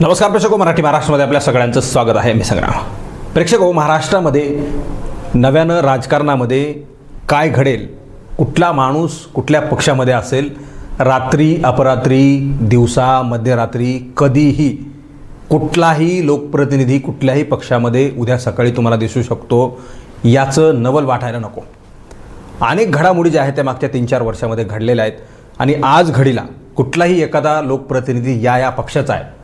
नमस्कार प्रेक्षक हो, मराठी महाराष्ट्रामध्ये आपल्या सगळ्यांचं स्वागत आहे. मी संग्राम. प्रेक्षक हो महाराष्ट्रामध्ये नव्यानं राजकारणामध्ये काय घडेल कुठला माणूस कुठल्या पक्षामध्ये असेल रात्री अपरात्री दिवसा मध्यरात्री कधीही कुठलाही लोकप्रतिनिधी कुठल्याही पक्षामध्ये उद्या सकाळी तुम्हाला दिसू शकतो याचं नवल वाटायला नको. अनेक घडामोडी ज्या आहेत त्या मागच्या तीन चार वर्षामध्ये घडलेल्या आहेत आणि आज घडीला कुठलाही एखादा लोकप्रतिनिधी या या पक्षाचा आहे.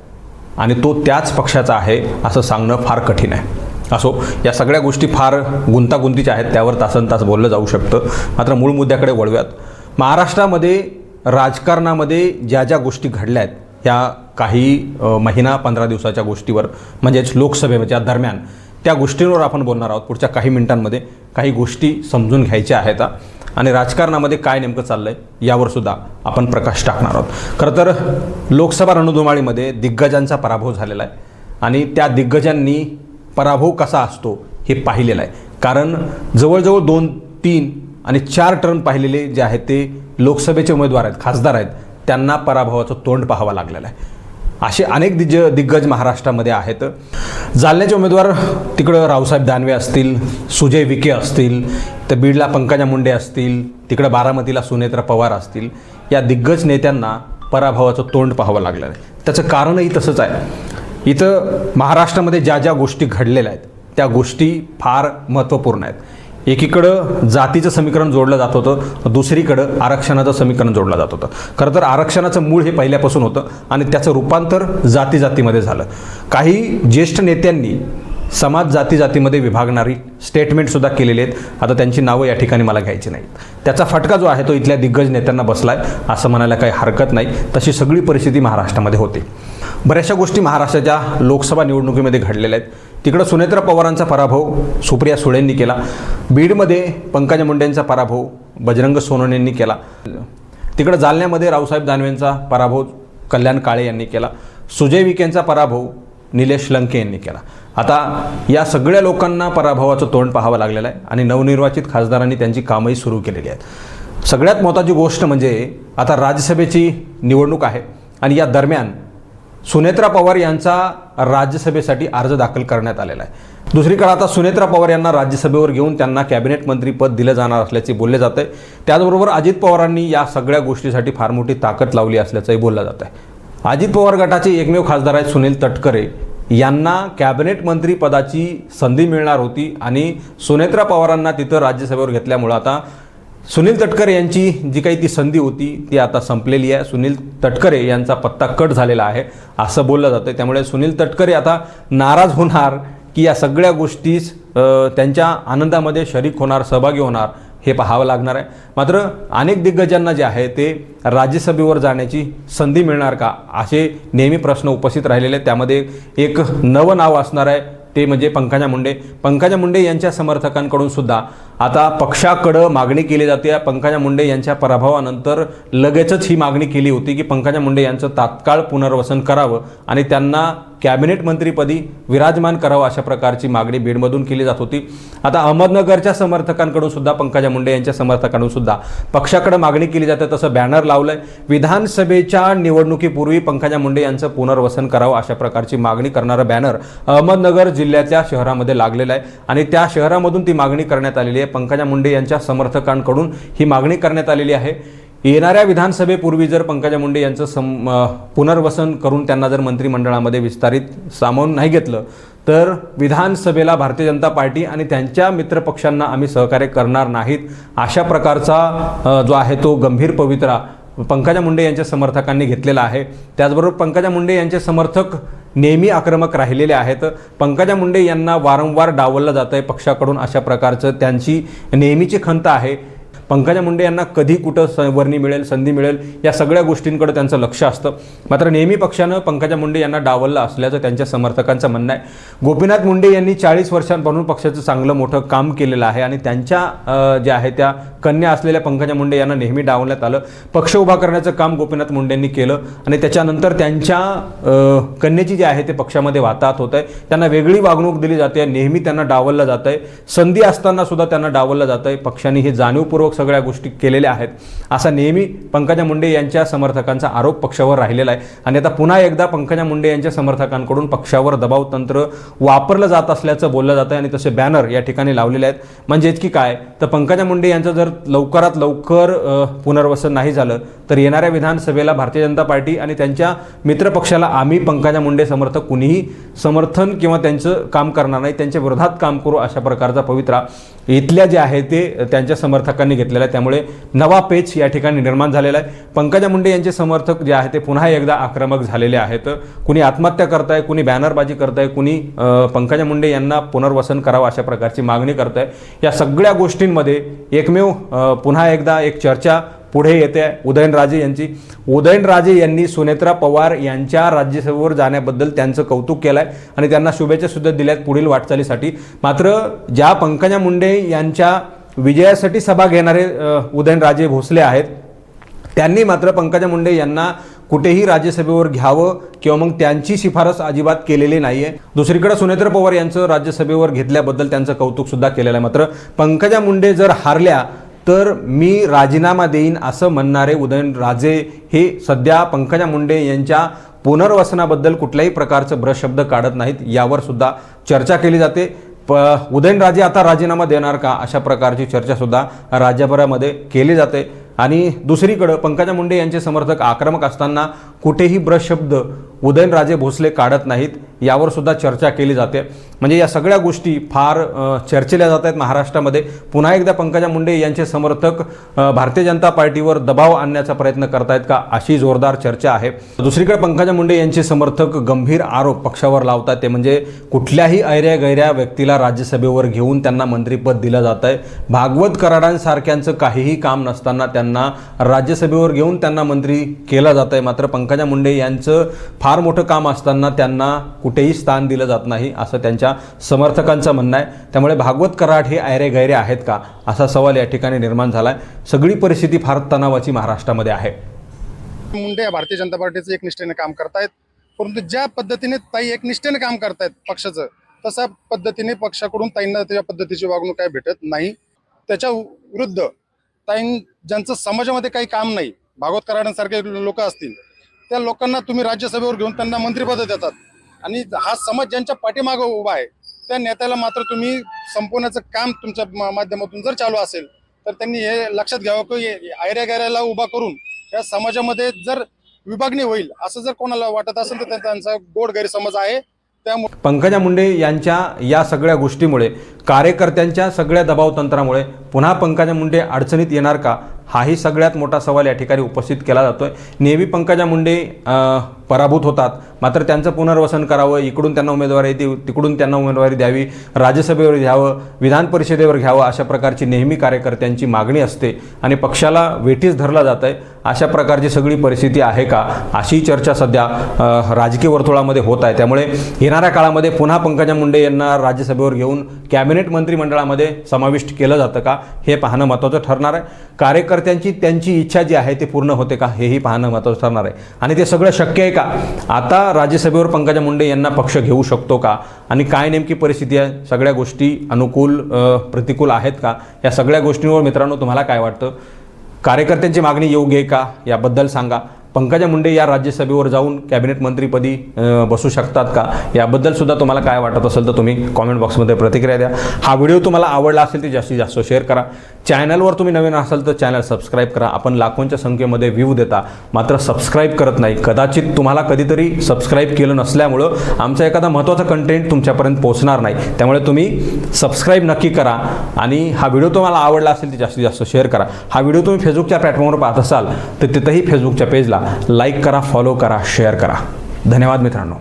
आणि तो त्याच पक्षाचा आहे असं सांगणं फार कठीण आहे. असो या सगळ्या गोष्टी फार गुंतागुंतीच्या आहेत त्यावर तासन तास बोललं जाऊ शकतं. मात्र मूळ मुद्द्याकडे वळव्यात महाराष्ट्रामध्ये राजकारणामध्ये ज्या ज्या गोष्टी घडल्या आहेत त्या काही महिना पंधरा दिवसाच्या गोष्टीवर म्हणजेच लोकसभेच्या दरम्यान त्या गोष्टींवर आपण बोलणार आहोत. पुढच्या काही मिनिटांमध्ये काही गोष्टी समजून घ्यायच्या आहेत. आणि राजकारणामध्ये काय नेमकं चाललं आहे यावर सुद्धा आपण प्रकाश टाकणार आहोत. खरं तर लोकसभा रणधुमाळीमध्ये दिग्गजांचा पराभव झालेला आहे आणि त्या दिग्गजांनी पराभव कसा असतो हे पाहिलेलं आहे. कारण जवळजवळ दोन तीन आणि चार टर्म पाहिलेले जे आहेत ते लोकसभेचे उमेदवार आहेत खासदार आहेत त्यांना पराभवाचं तोंड पाहावं लागलेलं आहे. असे अनेक दिग्ज दिग्गज महाराष्ट्रामध्ये आहेत. जालन्याचे उमेदवार तिकडं रावसाहेब दानवे असतील सुजय विखे असतील तर बीडला पंकजा मुंडे असतील तिकडं बारामतीला सुनेत्रा पवार असतील या दिग्गज नेत्यांना पराभवाचं तोंड पाहावं लागलं. आहे त्याचं कारणही तसंच आहे. इथं महाराष्ट्रामध्ये ज्या ज्या गोष्टी घडलेल्या आहेत त्या गोष्टी फार महत्त्वपूर्ण आहेत. एकीकडं जातीचं समीकरण जोडलं जात होतं दुसरीकडं आरक्षणाचं समीकरण जोडलं जात होतं. खरं तर आरक्षणाचं मूळ हे पहिल्यापासून होतं आणि त्याचं रूपांतर जाती जातीमध्ये झालं. काही ज्येष्ठ नेत्यांनी समाज जाती जातीमध्ये विभागणारी स्टेटमेंटसुद्धा केलेली आहेत. आता त्यांची नावं या ठिकाणी मला घ्यायची नाहीत. त्याचा फटका जो आहे तो इथल्या दिग्गज नेत्यांना बसला आहे असं म्हणायला काही हरकत नाही. तशी सगळी परिस्थिती महाराष्ट्रामध्ये होती. बऱ्याचशा गोष्टी महाराष्ट्राच्या लोकसभा निवडणुकीमध्ये घडलेल्या आहेत. तिकडं सुनेत्रा पवारांचा पराभव सुप्रिया सुळेंनी केला. बीडमध्ये पंकजा मुंडेंचा पराभव बजरंग सोनवणेंनी केला. तिकडं जालन्यामध्ये रावसाहेब दानवेंचा पराभव कल्याण काळे यांनी केला. सुजय विकेंचा पराभव निलेश लंके यांनी केला. आता या सगळ्या लोकांना पराभवाचं तोंड पाहावं लागलेलं आहे आणि नवनिर्वाचित खासदारांनी त्यांची कामही सुरू केलेली आहेत. सगळ्यात महत्त्वाची गोष्ट म्हणजे आता राज्यसभेची निवडणूक आहे आणि या दरम्यान सुनेत्रा पवार यांचा राज्यसभेसाठी अर्ज दाखल करण्यात आलेला आहे. दुसरीकडे आता सुनेत्रा पवार यांना राज्यसभेवर घेऊन त्यांना कॅबिनेट मंत्रीपद दिलं जाणार असल्याचे बोलले जात आहे. त्याचबरोबर अजित पवारांनी या सगळ्या गोष्टीसाठी फार मोठी ताकद लावली असल्याचंही बोललं जात आहे. अजित पवार गटाचे एकमेव खासदार आहेत सुनील तटकरे. यांना कॅबिनेट मंत्रीपदाची संधी मिळणार होती आणि सुनेत्रा पवारांना तिथं राज्यसभेवर घेतल्यामुळं आता सुनील तटकरे यांची जी काही ती संधी होती ती आता संपलेली आहे. सुनील तटकरे यांचा पत्ता कट झालेला आहे असं बोललं जातं त्यामुळे सुनील तटकरे आता नाराज होणार की या सगळ्या गोष्टीस त्यांच्या आनंदामध्ये शरीक होणार सहभागी होणार. हे पाहावं लागणार आहे. मात्र अनेक दिग्गजांना जे आहे ते राज्यसभेवर जाण्याची संधी मिळणार का? असे नेहमी प्रश्न उपस्थित राहिलेले आहेत. त्यामध्ये एक नवं नाव असणार आहे ते म्हणजे पंकजा मुंडे. पंकजा मुंडे यांच्या समर्थकांकडून सुद्धा आता पक्षाकडं मागणी केली जाते. पंकजा मुंडे यांच्या पराभवानंतर लगेचच ही मागणी केली होती की पंकजा मुंडे यांचं तात्काळ पुनर्वसन करावं आणि त्यांना कॅबिनेट मंत्रीपदी विराजमान करावं अशा प्रकारची मागणी बीडमधून केली जात होती. आता अहमदनगरच्या समर्थकांकडून सुद्धा पंकजा मुंडे यांच्या समर्थकांकडून सुद्धा पक्षाकडे मागणी केली जाते तसं बॅनर लावलंय. विधानसभेच्या निवडणुकीपूर्वी पंकजा मुंडे यांचं पुनर्वसन करावं अशा प्रकारची मागणी करणारं बॅनर अहमदनगर जिल्ह्याच्या शहरामध्ये लागलेलं आहे. आणि त्या शहरामधून ती मागणी करण्यात आलेली आहे. पंकजा मुंडे यांच्या समर्थकांकडून ही मागणी करण्यात आलेली आहे. येणाऱ्या विधानसभेपूर्वी जर पंकजा मुंडे यांचं सम पुनर्वसन करून त्यांना जर मंत्रिमंडळामध्ये विस्तारित सामावून नाही घेतलं तर विधानसभेला भारतीय जनता पार्टी आणि त्यांच्या मित्रपक्षांना आम्ही सहकार्य करणार नाहीत अशा प्रकारचा जो आहे तो गंभीर पवित्रा पंकजा मुंडे यांच्या समर्थकांनी घेतलेला आहे. त्याचबरोबर पंकजा मुंडे यांचे समर्थक नेहमी आक्रमक राहिलेले आहेत. पंकजा मुंडे यांना वारंवार डावललं जात आहे पक्षाकडून अशा प्रकारचं त्यांची नेहमीची खंत आहे. पंकजा मुंडे यांना कधी कुठं स वर्णी मिळेल संधी मिळेल या सगळ्या गोष्टींकडे त्यांचं लक्ष असतं. मात्र नेहमी पक्षानं पंकजा मुंडे यांना डावललं असल्याचं त्यांच्या समर्थकांचं म्हणणं आहे. गोपीनाथ मुंडे यांनी चाळीस वर्षांपासून पक्षाचं चांगलं मोठं काम केलेलं आहे आणि त्यांच्या ज्या आहे त्या कन्या असलेल्या पंकजा मुंडे यांना नेहमी डावलण्यात आलं. पक्ष उभा करण्याचं काम गोपीनाथ मुंडेंनी केलं आणि त्याच्यानंतर त्यांच्या कन्याची जी आहे ते पक्षामध्ये वाताहत होत आहे त्यांना वेगळी वागणूक दिली जाते नेहमी त्यांना डावललं जात आहे संधी असताना सुद्धा त्यांना डावललं जात आहे पक्षाने हे जाणीवपूर्वक सगळ्या गोष्टी केलेल्या आहेत. असा नेहमी पंकजा मुंडे यांच्या समर्थकांचा आरोप पक्षावर राहिलेला आहे. आणि आता पुन्हा एकदा पंकजा मुंडे यांच्या समर्थकांकडून पक्षावर दबाव तंत्र वापरलं जात असल्याचं बोललं जातं आहे आणि तसे बॅनर या ठिकाणी लावलेले आहेत. म्हणजेच की काय? तर पंकजा मुंडे यांचं जर लवकरात लवकर पुनर्वसन नाही झालं तर येणाऱ्या विधानसभेला भारतीय जनता पार्टी आणि त्यांच्या मित्रपक्षाला आम्ही पंकजा मुंडे समर्थक कुणीही समर्थन किंवा त्यांचं काम करणार नाही त्यांच्या विरोधात काम करू अशा प्रकारचा पवित्रा इथल्या जे आहे ते त्यांच्या समर्थकांनी घेतलेलं आहे. त्यामुळे नवा पेच या ठिकाणी निर्माण झालेला आहे. पंकजा मुंडे यांचे समर्थक जे आहे ते पुन्हा एकदा आक्रमक झालेले आहेत. कुणी आत्महत्या करताय कुणी बॅनरबाजी करताय कुणी पंकजा मुंडे यांना पुनर्वसन करावं अशा प्रकारची मागणी करताय. या सगळ्या गोष्टींमध्ये एकमेव पुन्हा एकदा एक चर्चा पुढे येते उदयनराजे यांची. उदयनराजे यांनी सुनेत्रा पवार यांच्या राज्यसभेवर जाण्याबद्दल त्यांचं कौतुक केलं आहे आणि त्यांना शुभेच्छासुद्धा दिल्या दिल्यात पुढील वाटचालीसाठी. मात्र ज्या पंकजा मुंडे यांच्या विजयासाठी सभा घेणारे उदयनराजे भोसले आहेत त्यांनी मात्र पंकजा मुंडे यांना कुठेही राज्यसभेवर घ्यावं किंवा मग त्यांची शिफारस अजिबात केलेली नाही आहे दुसरीकडे सुनेत्र पवार यांचं राज्यसभेवर घेतल्याबद्दल त्यांचं कौतुकसुद्धा केलेलं आहे. मात्र पंकजा मुंडे जर हारल्या तर मी राजीनामा देईन असं म्हणणारे उदयनराजे हे सध्या पंकजा मुंडे यांच्या पुनर्वसनाबद्दल कुठल्याही प्रकारचं ब्रशब्द काढत नाहीत. यावर सुद्धा चर्चा केली जाते. प उदयनराजे आता राजीनामा देणार का? अशा प्रकारची चर्चासुद्धा राज्यभरामध्ये केली जाते. आणि दुसरीकडं पंकजा मुंडे यांचे समर्थक आक्रमक असताना कुठेही ब्रशब्द उदयनराजे भोसले काढत नाहीत. यावर सुद्धा चर्चा केली जाते. म्हणजे या सगळ्या गोष्टी फार चर्चेल्या जात आहेत महाराष्ट्रामध्ये. पुन्हा एकदा पंकजा मुंडे यांचे समर्थक भारतीय जनता पार्टीवर दबाव आणण्याचा प्रयत्न करतायत का? अशी जोरदार चर्चा आहे. दुसरीकडे पंकजा मुंडे यांचे समर्थक गंभीर आरोप पक्षावर लावतात ते म्हणजे कुठल्याही ऐऱ्या गैऱ्या व्यक्तीला राज्यसभेवर घेऊन त्यांना मंत्रिपद दिलं जात आहे भागवत कराडांसारख्यांचं काहीही काम नसताना त्यांना राज्यसभेवर घेऊन त्यांना मंत्री केलं जात आहे मात्र पंकजा मुंडे यांचं फार मोठं काम असताना त्यांना कुठेही स्थान दिलं जात नाही असं त्यांच्या समर्थकांचं म्हणणं आहे. त्यामुळे भागवत कराड हे ऐरे गैरे आहेत का? असा सवाल या ठिकाणी निर्माण झाला आहे सगळी परिस्थिती फार तणावाची महाराष्ट्रामध्ये आहे. मुंडे या भारतीय जनता पार्टीचं एकनिष्ठेने काम करतायत. परंतु ज्या पद्धतीने ताई एकनिष्ठेने काम करतायत पक्षाचं तशा पद्धतीने पक्षाकडून ताईंना त्या पद्धतीची वागणूक काय भेटत नाही. त्याच्या विरुद्ध ताईं ज्यांचं समाजामध्ये काही काम नाही भागवत कराडांसारखे लोक असतील त्या लोकांना तुम्ही राज्यसभेवर घेऊन त्यांना मंत्रिपद देतात. आणि हा समाज ज्यांच्या पाठीमागं उभा आहे त्या नेत्याला मात्र तुम्ही संपवण्याचं काम तुमच्या माध्यमातून जर चालू असेल तर त्यांनी हे लक्षात घ्यावं की आयऱ्या उभा करून या समाजामध्ये जर विभागणी होईल असं जर कोणाला वाटत असेल तर त्यांचा गोड गैरसमज आहे. त्यामुळे पंकजा मुंडे यांच्या या सगळ्या गोष्टीमुळे कार्यकर्त्यांच्या सगळ्या दबावतंत्रामुळे पुन्हा पंकजा मुंडे अडचणीत येणार का? हाही सगळ्यात मोठा सवाल या ठिकाणी उपस्थित केला जातोय. नेहमी पंकजा मुंडे पराभूत होतात. मात्र त्यांचं पुनर्वसन करावं इकडून त्यांना उमेदवारी देऊ तिकडून त्यांना उमेदवारी द्यावी राज्यसभेवर घ्यावं विधान परिषदेवर घ्यावं अशा प्रकारची नेहमी कार्यकर्त्यांची मागणी असते आणि पक्षाला वेठीस धरला जात आहे अशा प्रकारची सगळी परिस्थिती आहे का? अशी चर्चा सध्या राजकीय वर्तुळामध्ये होत आहे. त्यामुळे येणाऱ्या काळामध्ये पुन्हा पंकजा मुंडे यांना राज्यसभेवर घेऊन कॅबिनेट मंत्रिमंडळामध्ये समाविष्ट केलं जातं का? हे पाहणं महत्त्वाचं ठरणार आहे. कार्यकर्त्यांची त्यांची इच्छा जी आहे ते पूर्ण होते का? हेही पाहणं महत्त्वाचं ठरणार आहे. आणि ते सगळं शक्य आहे का? आता राज्यसभेवर पंकजा मुंडे यांना पक्ष घेऊ शकतो का? आणि काय नेमकी परिस्थिती आहे? सगळ्या गोष्टी अनुकूल प्रतिकूल आहेत का? या सगळ्या गोष्टींवर मित्रांनो तुम्हाला काय वाटतं? कार्यकर्त्यांची मागणी योग्य आहे का? याबद्दल सांगा. पंकजा मुंडे या राज्यसभेवर जाऊन कॅबिनेट मंत्रीपदी बसू शकतात का? याबद्दल सुद्धा तुम्हाला काय वाटत असेल तर तुम्ही कॉमेंट बॉक्समध्ये प्रतिक्रिया द्या. हा व्हिडिओ तुम्हाला आवडला असेल तर जास्तीत जास्त शेअर करा. चॅनलवर तुम्ही नवीन असाल तर चॅनल सबस्क्राईब करा. आपण लाखोंच्या संख्येमध्ये व्ह्यू देता. मात्र सबस्क्राईब करत नाही. कदाचित तुम्हाला कधीतरी सबस्क्राईब केलं नसल्यामुळं आमचा एखादा महत्त्वाचा कंटेंट तुमच्यापर्यंत पोहोचणार नाही. त्यामुळे तुम्ही सबस्क्राईब नक्की करा आणि हा व्हिडिओ तुम्हाला आवडला असेल तर जास्तीत जास्त शेअर करा. हा व्हिडिओ तुम्ही फेसबुकच्या प्लॅटफॉर्मवर पाहत असाल तर तिथंही फेसबुकच्या पेजला लाईक करा फॉलो करा शेअर करा. धन्यवाद मित्रांनो.